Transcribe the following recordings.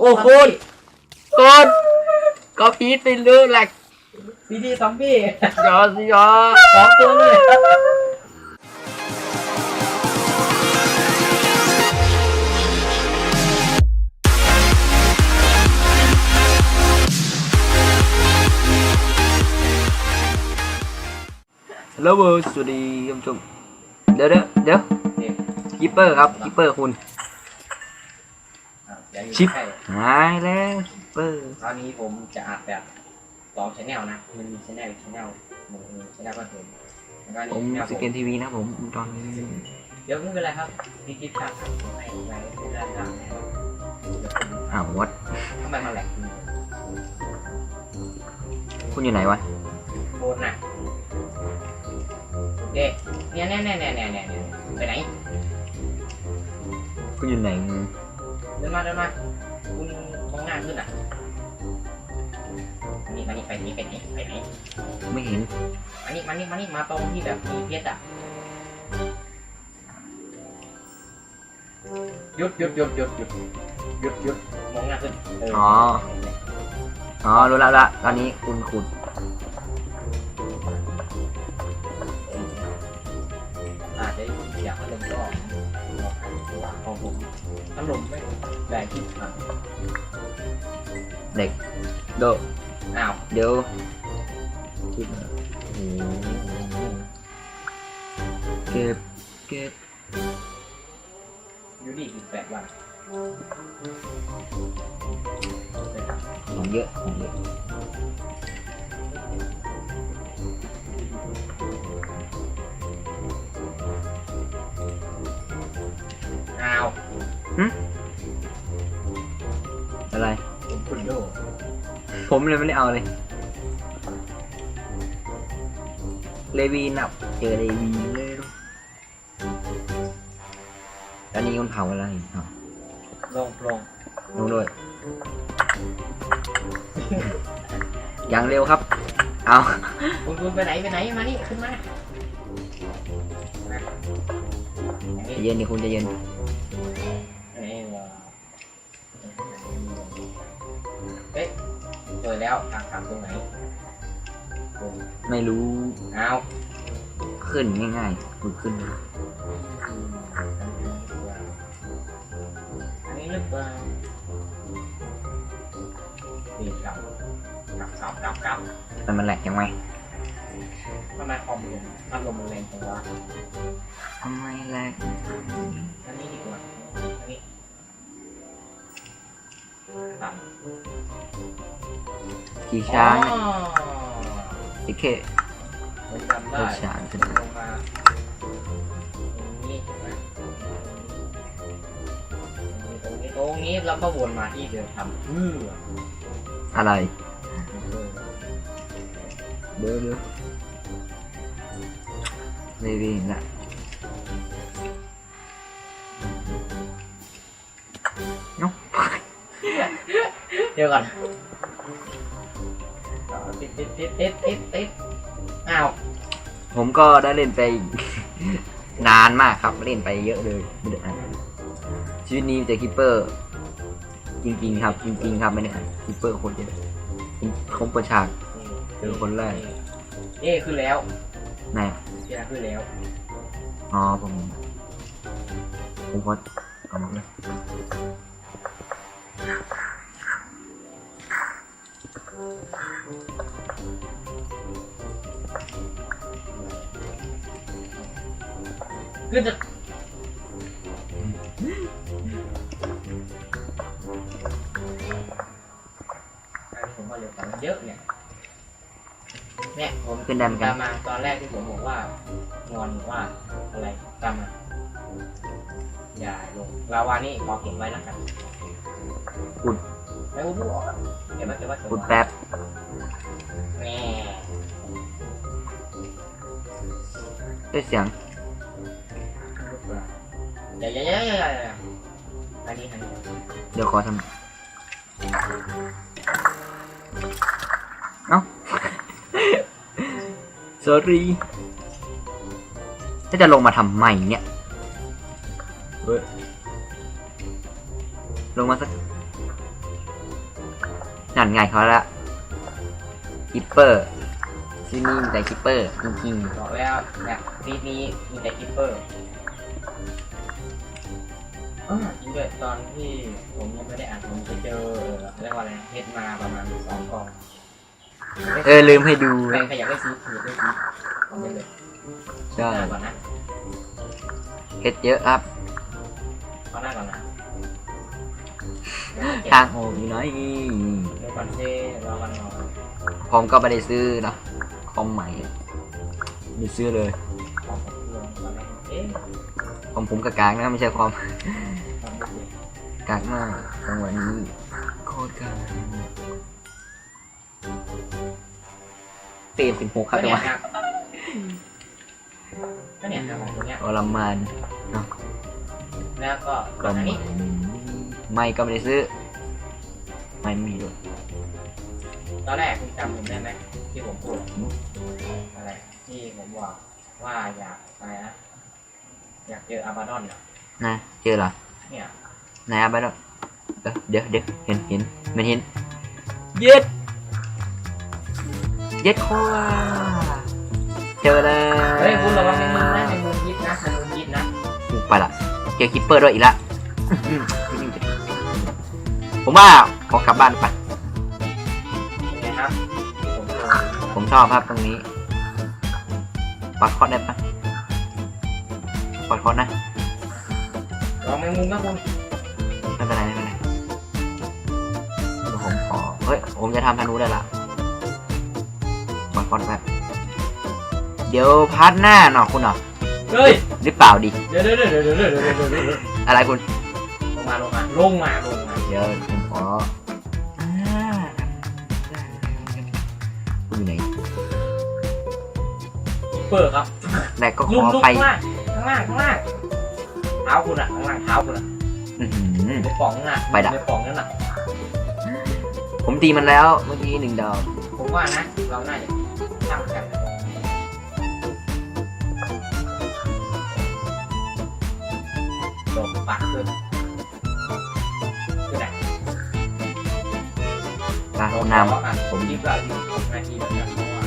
โอ้คุณคุณก็พีทไปเลยแหละพีดีซอมบี้ยอสิยอสองตัวเลยฮัลโหลเวอร์สวัสดีท่านผู้ชมเดี๋ยวเดี๋ยวเดี๋ยวกิปเปอร์ครับกิปเปอร์คุณ ชิปหายแล้วกิปเปอร์ตอนนี้ผมจะอัดแบบสองชแนลนะ มันมีชแนลชแนลหนึ่งชแนลก็ถึงแล้วก็ผมนี่สเกนทีวีนะผมตอนนี้เดี๋ยวไม่เป็นไรครับพี่คิดครับไม่ไม่ไม่ได้ทำแล้วอ้าววัดทำไมมาแหลกคุณอยู่ไหนวะโคตรน่ะเด็กเนี่ยแน่แน่แน่แน่แน่แน่ไปไหน คุณอยู่ไหน เดินมาเดินมาคุณมองหน้าขึ้นอะนี่มานี่ไปนี่ไปไหนไปไหนไม่เห็นมานี่มานี่มานี่มาตรงที่แบบมีเพชรอะหยุดหยุดหยุดหยุดหยุดหยุดหยุดมองหน้าขึ้นเอ๋อ อ๋อ รู้แล้วละตอนนี้คุณขุด อยากพัดลมก็ว่าของผมพัดลมไม่แรงที่สุดเด็กโดอ้าวเดี๋ยวคิดเก็บเก็บยูดีอีกแปดวันของเยอะของเยอะ อะไร ผมคุณโดผมเลยไม่ได้เอาเลย เลวีนับ เจอเลวีเลยลูกตอนนี้คุณเผาอะไรเอาลงลงลงด้วยอย่างเร็วครับ เอาคุณคุณไปไหนไปไหนมานี่ขึ้นมามาใจเย็นดิคุณใจเย็น แล้วทางทางตรงไหนไม่รู้อ้าวขึ้นง่ายๆคุณขึ้นอันนี้หรือเปล่าดีครับกลับกลับกลับกลับมันมันแหลกยังไงทำไมคอมลมพัดลมมันแรงจังวะทำไมแหลกอันนี้ดีกว่าอันนี้ครับ กี่ช้างอ๋อไอ้เคผมจำได้เลิกช้างขึ้นลงมาตรงนี้ใช่ไหมตรงนี้ตรงนี้แล้วก็วนมาที่เดิมทำเพื่ออะไรเดี๋ยวเดี๋ยวเลวีนะ ดี๋ยวก่อนติดติดติดติดติดติดอ้าวผมก็ได้เล่นไป นานมากครับเล่นไปเยอะเลยไม่ได้อ่านชีวิตนี้มีแต่คิปเปอร์ จริง ๆ ครับ จริง ๆ ครับไม่ได้อ่านคิปเปอร์คนเดียวผมผมเปิดฉากเจอคนแรก เอ้คือแล้วไหนเจ้าคือแล้ว อ๋อผมผมก็เอามาเลย คือจะอันนี้ผมว่าเร็วกว่ามันเยอะเนี่ย เนี่ยผมขึ้นได้เหมือนกัตานมมาตอนแรกที่ผมบอกว่างอนว่าอะไรตามมาอย่าลงลาวานี่ขอเก็บไว้แล้วกันอุดไม่อุดหรอก เก็บไว้เก็บไว้เก็บอุดไว้แป๊บแม่ด้วยเสียงอย่าอย่าอย่าอย่าอย่าอันนี้อันนี้เดี๋ยวขอทำเอ้า sorry ถ้าจะลงมาทำใหม่เนี่ยเฮ้ยลงมาสัก นั่นไงเขาละคิปเปอร์ที่นี่มีแต่คิปเปอร์จริงบอกแล้วเนี่ยฟีดนี้มีแต่คิปเปอร์เออจริงด้วยตอนที่ผมยังไม่ได้อ่านผมจะเจอเออเรียกว่าอะไรเฮ็ดมาประมาณสองกล่องๆ เออลืมให้ดูใครใครอยากได้ซื้อถือได้ซื้อผมจะเลยใช่หน้าก่อนนะเฮ็ดเยอะครับเอาหน้าก่อนนะ ทางออกอยู่ไหนเดี๋ยวก่อนเซ่รอกันหน่อยผมก็ไม่ได้ซื้อเนาะคอมใหม่ไม่ซื้อเลยของผมลงก่อนนะเอ๊ะคอมผมกากางนะไม่ใช่คอมทำไม่ถูกกากมากจังหวะนี้โคตรกากเต็มเป็นหกครับก็จังเนี่หยวะครับก็เนี่ยครับของตัวเนี้ยทรมานแล้วก็ก็อันไม่นี้ ไม่ก็ไม่ได้ซื้อ ไม่มีด้วยตอนแรกคุณจำผมได้ไหมที่ผมพูดอะไรที่ผมบอกว่าอยากอะไรนะอยากเจออาบาดอนเนี่ยนะเจอเหรอเนี่ยไหนายเอาไปแล้วเอ้ยเดี๋ยวเดี๋ยวเห็นเห็นมันเห็นเย็ดเย็ดโคว่าเจอแล้วเฮ้ยคุณระวังในมือนะในมือยิดนะในมือยิดนะกูไปละเจอคิปเปอร์ด้วยอีกละอื้อหือ ผมว่าขอกลับบ้านไปเป็นไงครับผมโดนผมชอบครับตรงนี้ปัดคอร์ดได้ปะปัดคอร์ดนะ ลองแมงมุมนะคุณไม่เป็นไรไม่เป็นไรเดี๋ยวผมขอ เฮ้ย ผมจะทำธนูได้ละปัดคอร์ดแบบเดี๋ยวพาร์ทหน้าเนาะคุณเนาะเฮ้ย หรือเปล่าดิ เดี๋ยวเดี๋ยวเดี๋ยวเดี๋ยวเดี๋ยวเดี๋ยวเดี๋ยวเดี๋ยวอะไรคุณลงมาลงมาลงมาลงมาเดี๋ยวผมขออ่าคุณอยู่ไหนเปิดครับแต่ก็ขลุอกลุกไปข้างล่างข้างล่างข้างล่างเท้าคุณอะข้างล่างเท้าคุณอะอื้อหือ ในป่องน่ะไปดับในป่องนั่นน่ะผมตีมันแล้วเมื่อกี้หนึ่งดอกผมว่านะเราน่าจะตั้งกันโดดปักขึ้นขึ้น ตาเนขออะผมยิบละยิบหกนาทีแล้วกันเพราะว่า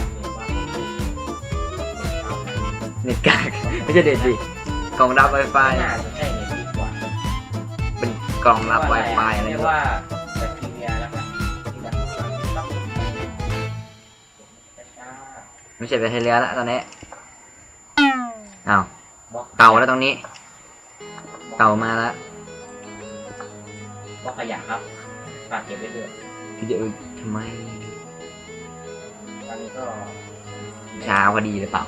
เน็ตกากไม่ใช่เด็ดดิกล่องรับ Wi-Fi น่าจะใช่เน็ตดีกว่า เป็นกล่องรับ Wi-Fi อะไรเรียกว่าแบคทีเรียแล้วกันที่มันต้องไม่ใช่แบตเตอรี่แล้วตอนนี้อ้าวบล็อกเต่าแล้วตรงนี้ เต่ามาแล้วบล็อกขยะครับฝากเก็บไว้ด้วยพี่จะำไมตอนนี้ก็เช้าพอดีหรือเปล่า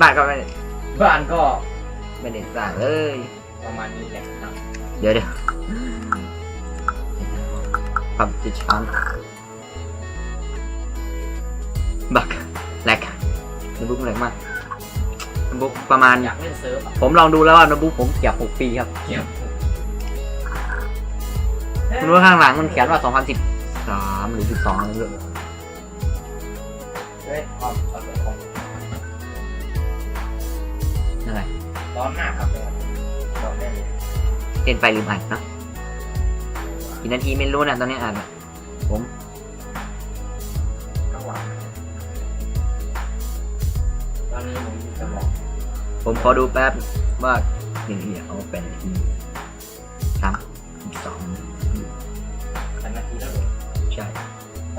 บ้านก็ไม่ได้บ้านก็ไม่ได้สร้างเลย ประมาณนี้แหละครับเดี๋ยวเดี๋ยวปรับจิตช้อนบักแหลกโน้ตบุ๊กแหลกมากโน้ตบุ๊กประมาณ อยากเล่นเซิร์ฟอะผมลองดูแล้วว่าโน้ตบุ๊กผมเก็บ6ปีครับ เก็บ คุณว่าข้างหลังมันเขียนว่า 2013 หรือ 12อะไรไม่รู้เฮ้ยความประสบของนั่นแหละร้อนมากครับเลยบอกได้เลยเล่นไปลืมอ่านเนอะกี่นาทีไม่รู้นะตอนนี้อ่านอะผมทั้งวันตอนนี้ผมจะบอกผมขอดูแป๊บว่าหนึ่งเอียเอาเป็นที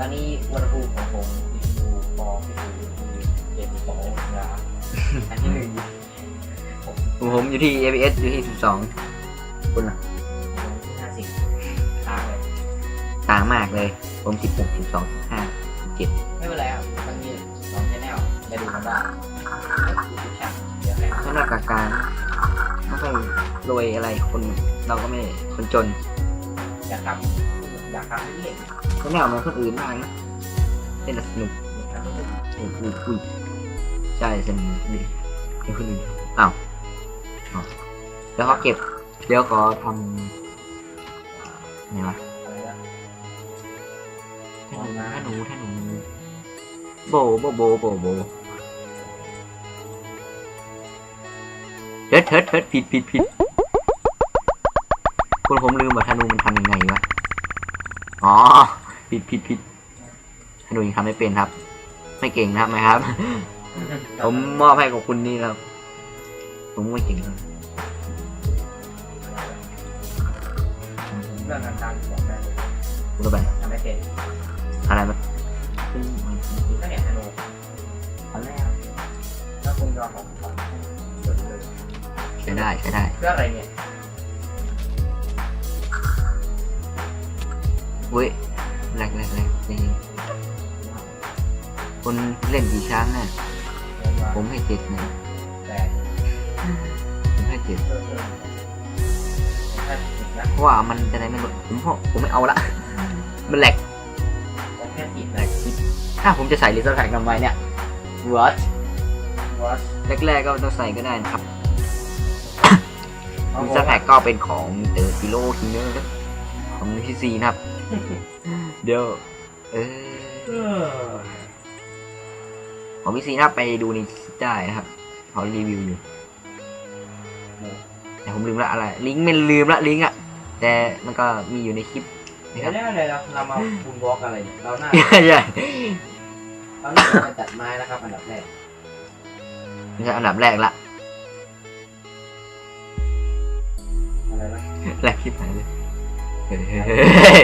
ตอนนี้อุณหภูมิของผมอยู่ปอที่คือเจ็ดสององศาอันที่หนึ่งผมอยู่ที่ ABS อยู่ที่12คุณอะห้าสิบตามเลยต่างมากเลย ผม16 12 15 17ไม่เป็นไรครับมันมีสองชแนลจะดูกันได้ทุกช่างเดี๋ยวให้ถ้าหน้ากากการไม่ค่อยรวยอะไรคนเราก็ไม่คนจนอยาก ทำอยากทำที่เห็นก็แนวเหมือนคนอื่นบ้างนะเล่นสนุกอยากทำที่เห็นอุ้ยอุ้ยใช่สนุกดีเห็นคนอื่นอ้าวอ้าวแล้วเขาเก็บ เดี๋ยวขอทำไงวะอะไรนหนูถ้าหนูถ้าหนูโบโบโบโบโบเฮ็ดเฮ็ดเฮ็ดผิดผิดผิดคุณผมลืมว่าธนูมันทำยังไงวะ อ๋อ ผิดผิดผิดหนูยังทำไม่เป็นครับ ไม่เก่งนะครับไหมครับ ผมมอบให้กับคุณนี่ครับ ผมไม่เก่งครับเรื่องการการบอกได้เลยคุณระบายทำไม่เป็นอะไรมันก็เนี่ยธนูอะไรแล้วคุณยอมของก่อนจดเลยใช้ได้ใช้ได้เรื่องอะไรเนี่ย เว้ยแรกแรกแรกจริงคุณเล่นกี่ครั้งน่ะผมให้เจ็ดนะแต่ผมให้เจ็ดเออเออถ้าผิดนะเพราะว่ามันจะได้ไม่หมดผมผมไม่เอาละมันแหลกผมแค่ผิดแหลกคิดถ้าผมจะใส่ลิซแพ็กทำไมเนี่ย what วอชแรกๆก็ต้องใส่ก็ได้นะครับลิซแพ็กก็เป็นของเออซิโร่ทีเนอร์ของพีซีนะครับ เดี๋ยว เออเออของพีซีนะครับไปดูในคลิปได้นะครับเขารีวิวอยู่แต่ผมลืมละอะไร ลิงก์มันลืมละลิงก์อะแต่มันก็มีอยู่ในคลิปนะเดี๋คยรัวบได้เลยเราเรามาบุญบล็อกอะไรเนี่ยเราหน้าใช่ใช่เราหน้าจะตัดไม้นะครับ อันดับแรกนี่คืออันดับแรกละอะไรนะแรกคลิปไหนเลย เฮ้ย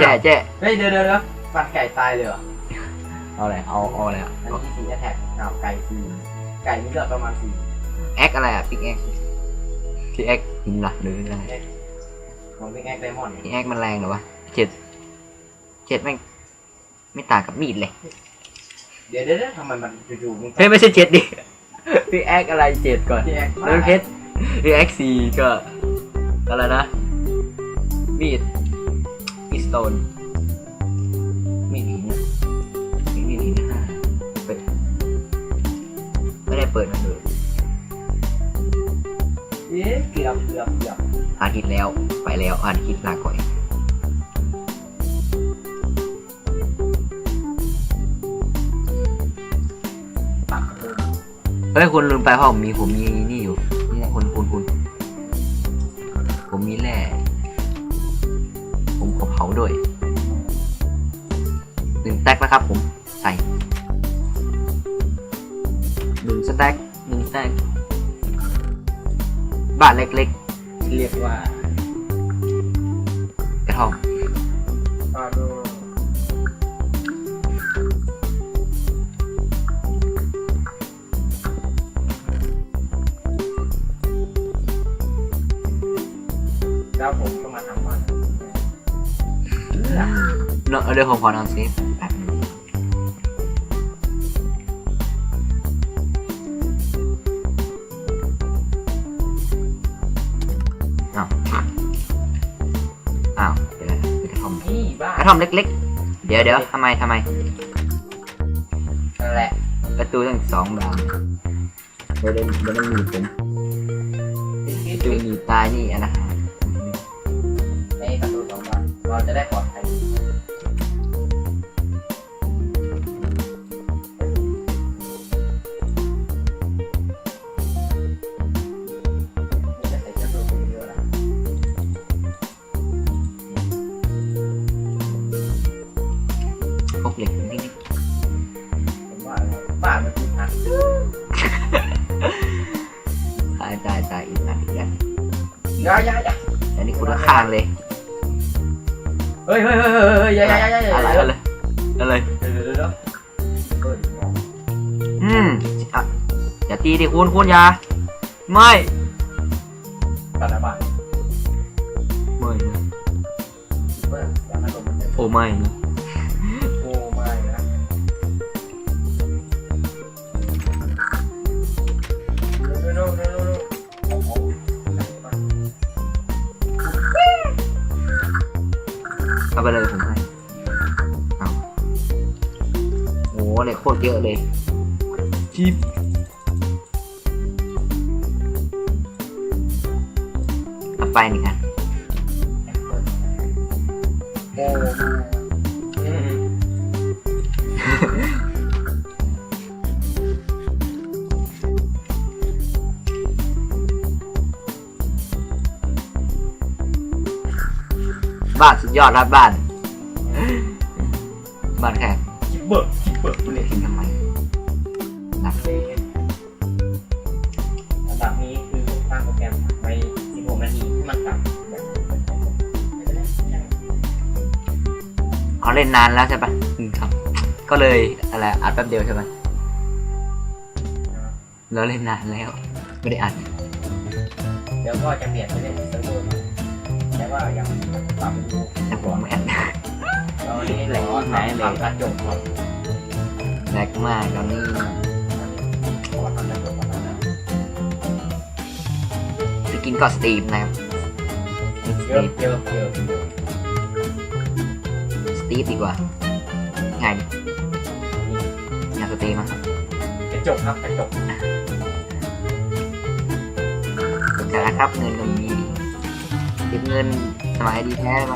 แจ้แจ้เฮ้ยเดี๋ยวเดี๋ยวเดี๋ยวฟันไก่ตายเลยเหรอเอาอะไรเอาเอาอะไรอะอันนี้สีแอทแทกเอาไก่สี่ไก่มีเลือดประมาณสี่แอคอะไรอะพิกแอคที่แอคหินหลักหรืออะไรของพี่แอ็กไดมอนด์พิกแอคมันแรงเหรอวะเจ็ดเจ็ดแม่งไม่ต่างกับมีดเลย เดี๋ยวเดี๋ยวเดี๋ยวทำไมมันอยู่ๆมันเฮ้ยไม่ใช่เจ็ดดิพิกแอคอะไรเจ็ดก่อนพี่แอ็กแล้วเพชรพิกแอคสี่ก็อะไรนะ มีดมีดสโตนมีดหินอะมีมีดหินห้าเปิดไม่ได้เปิดมันเลยเอ๊ะเกือบเกือบเกือบอ่านคิดแล้วไปแล้วอ่านคิดลาก่อยปักเลยเฮ้ยคุณลืมไปเพราะผมมีผมมีนี่ กนะครับผม ใส่หนึ่งสแต็กหนึ่งสแต็กบ้านเล็กเรียกว่าๆกระท่อมปาโดแล้วผมก็มาทำบ้านเนอะเดี๋ยวผมขอนอนเซฟแป๊บนึง เล็กๆ เดี๋ยวเดี๋ยวทำไมทำไม นั่นแหละประตูตั้งสองบานเดี๋ยวเดี๋ยวเดี๋ยวมันหนีบผมที่ดูที่หนีบตายนี่อันนะ ในประตูสองบานเราจะได้ปลอดภัย เฮ้ยเฮ้ยเฮ้ยเฮ้ยเฮ้ยอย่าอย่าอย่าย่าอะไรอย่าอะไรอะไรเดี๋ยวเดี๋ยวเดี๋ยวเปิดมองอืมอะอย่าตีดิคุณคุณอย่าไม่ตัดอะบาดไม่นะเปิดอย่ามาลงมันเลยโอ้ไม่นะ เหล็กโคตรเยอะเลยจิ๊บเอาไปหนึ่งอันโอ้อืมบ้านสุดยอดครับบ้าน บ้านแค่คิ เอาเล่นนานแล้วใช่ปะอืมครับ ก็เลยอะไรอัดแป๊บเดียวใช่ไหมแล้วเล่นนานแล้ว ไม่ได้อัดเดี๋ยวก็จะเปลี่ยนไปเล่นเซิร์ฟเวอร์ใหม่แต่ว่ายังปรับดูแต่ผมไม่อัดตอนนี้เราทำทำกระจกก่อนแรกมากตอนนี้ขอทำกระจกก่อนนะสกินก็สตรีมนะครับสเยตีอะฟเยอะเยอะเยอะส ตีฟดีกว่าง่ายดิอยากสตรีมอะกระจกครับกระจกแต่ละครับเงินมันมีเก็บเงินสมัยดีแท้ไหม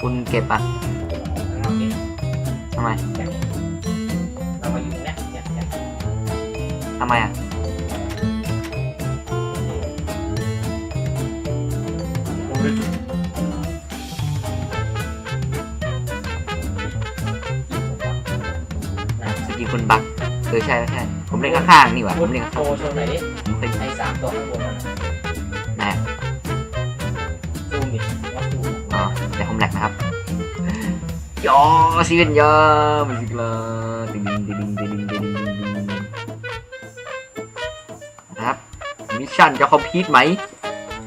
คุณเก็บอะข้างนอกนี่ทำไมเรามาอยู่ตรงเนี้ยเนี่ยเนี่ยทำไมอะ อใช่ใช่ผมเล่นข้างๆนี่หว่าผมเล่นข้างโชว์ชนไหนดิไอ้สามตัวข้างบนนั่นน่ซูมดิวัอ๋อแต่ผมแหลกนะครับยอซีเวนยอมันสิกลาดิงดิงดิงดิงดิงดิงนะครับมิชชั่นจะคอมพีทไหม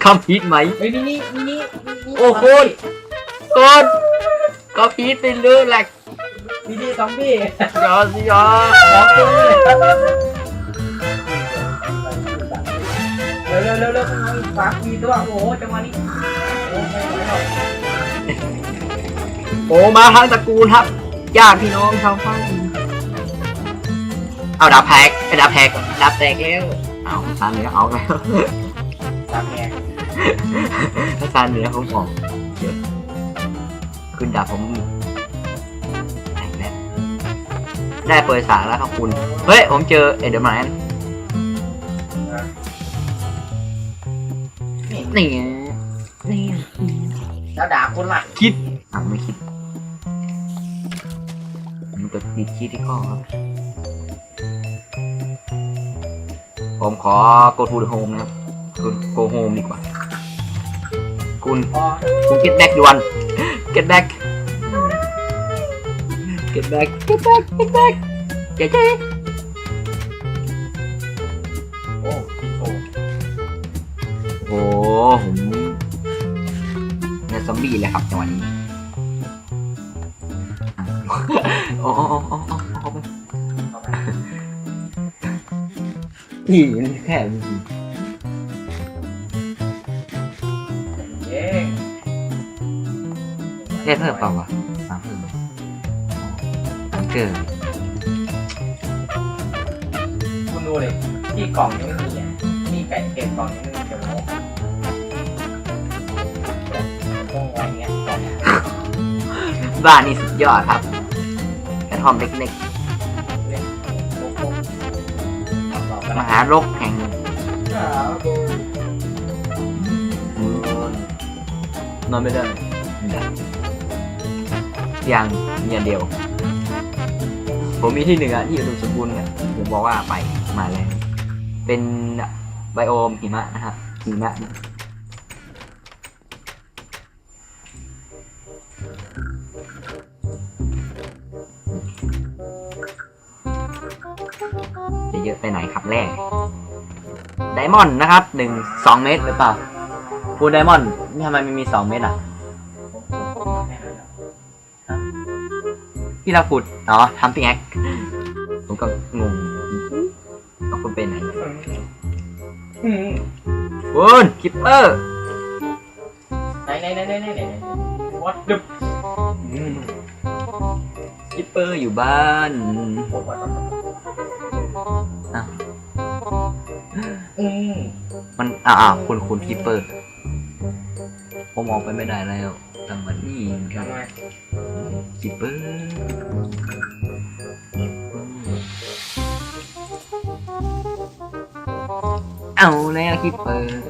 คอมพีทไหม เฮ้ยนี่นิมินิโอ้โห กดอมพีทไปเลยแหลก มินิซอมบี้ยอสิยอสองตัวเลยเร็วเร็วเร็วเร็วข้างในฝากมีตัวโอ้โหจังหวะนี้โอ้ไม่ไหวหรอกโอ้มาทั้งตระกูลครับญาติพี่น้องชาวบ้านเอาดาบแพกไอ้ดาบแพกดาบแตกแล้วเอาซานเหนือเอาแล้วตามแงถ้าซานเหนือผมออกเยอะขึ้นดาบผม ได้เปิดสารแล้วครับคุณ เฮ้ย ผมเจอเอเดอร์แมนนี่นี่นี่แล้วด่าคนละคิดอะไม่คิดมันจะติดคิดที่ข้อครับ ผมขอ go to the home นะครับ go go home ดีกว่า คุณพอคุณ get back ด่วน get back get back get back get back เจ๊เจ๊โอ้พี่โชว์โอ้โหผมเนี่ยซอมบี้เลยครับจังหวะนี้อะโอ้โอ้โอ้โอ้โอ้โอ้ไปเข้าไปพี่มันแค่จริงเย้ๆได้เพิ่มเปล่าวะสาม เพิ่มสามเกินคุณดูเลยที่กล่องยังไม่มีอะที่ไก่เก็บกล่องยังไม่มีเดี๋ยวเราต้องไว้เงี้ยกล่องบ้านนี่สุดยอดครับกระท่อมเล็กเล็กโค้งๆเอาต่อกันๆมนะหารกแห่งครับนอนไม่ได้ไม่ได้ยังมีอันเดียว ผมมีที่หนึ่งอะที่อุดมสมบูรณ์อะผมบอกว่าไปมาแล้วเป็นไบโอมหิมะนะครับหิมะเยจะเยอะไปไหนครับแร่ไดมอนด์นะครับหนึ่งสองเมตรหรือเปล่าคูไดมอนด์นี่ทำไมมันมีสองเมตรอะ ที่เราขุดอ๋อทำพิกแอคผมก็งงเอาคุณเป็นไหนอืมคุณคิปเปอร์ไหนไหนไหนไหนไหนไหนไหน what the คิปเปอร์อยู่บ้านอืมมันอ่าอ่าคุณคุณคิปเปอร์ผมมองไปไม่ได้แล้ว จังหวะนี้ครับทำไมคิปเปอร์เอาแล้วคิปเปอร์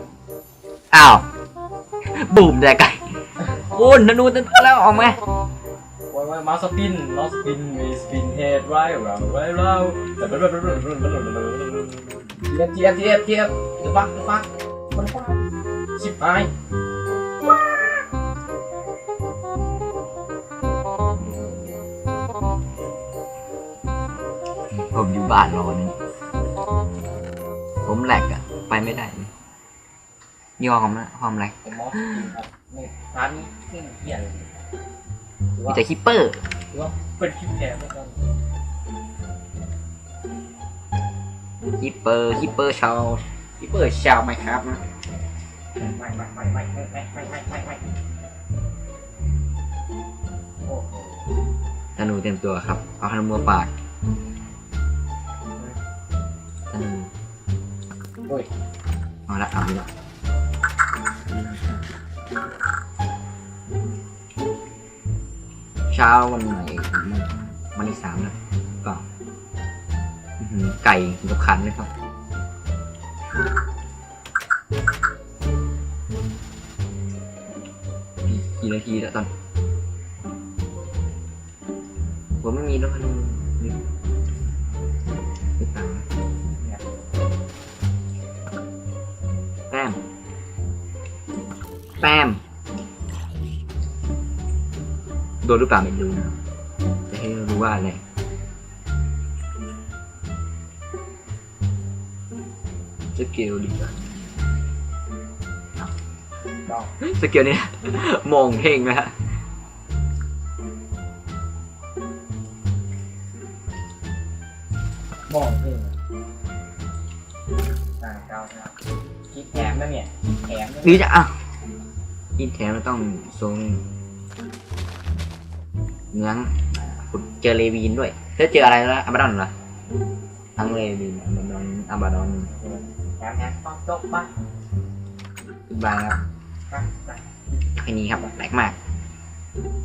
อ้าวบูมได้ไก่คุณธนูตันแล้วออกมาว่าว่ามาสปินมาสปินมีสปินเฮดไว้เราไว้เราเทียบเทียบเทียบเทียบดูฟักดูฟักมันฟักชิบหาย ผมอยู่บ้านรอนี่ผมแหลกอะไปไม่ได้เลยยอมนะความแหลกผมมองครับนี่ร้านนี้นี่เหี้ยเลยหรือมีว่าแต่คิปเปอร์ หรือว่าเป็นคลิปแกไม่ต้องคิปเปอร์คิปเปอร์ชาวคิปเปอร์ชาวไหมครับนะไม่ไม่ไม่ไม่ไม่ไม่ไม่ไม่ไม่ไม่โอ้โหธนูเต็มตัวครับ เอาธนูมาปาก ยเอาละเอาละเช้าวันไหนวันที่สามนะก็ไก่กับคันเลยครับกี่นาทีแล้วตอนผมไม่มีแล้วมัน แป้ม โดนหรือเปล่าไม่รู้นะครับจะให้รู้ว่าอะไรสเกลดีกว่าดอกสเกลนี้มองเพ่งนะฮะมองขึ้นอ่าเก้าครับคิดแถมนะเนี่ยคิดแถมนะนี่จะอะ อินแถมมันต้องทรงเนื้องขุดเจอเลวีนด้วยเธอเจออะไรแล้วอับาดอนเหรอทั้งเลวีนอับาดอนอับาดอนแถมแถมต้องจบป่ะทุกบายครับไปไปแค่นี้ครับแปลกมาก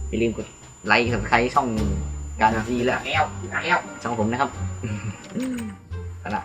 อย่าลืมกดไลค์สับสไครต์ช่องการซีและแล้วแล้วช่องผมนะครับเอาละ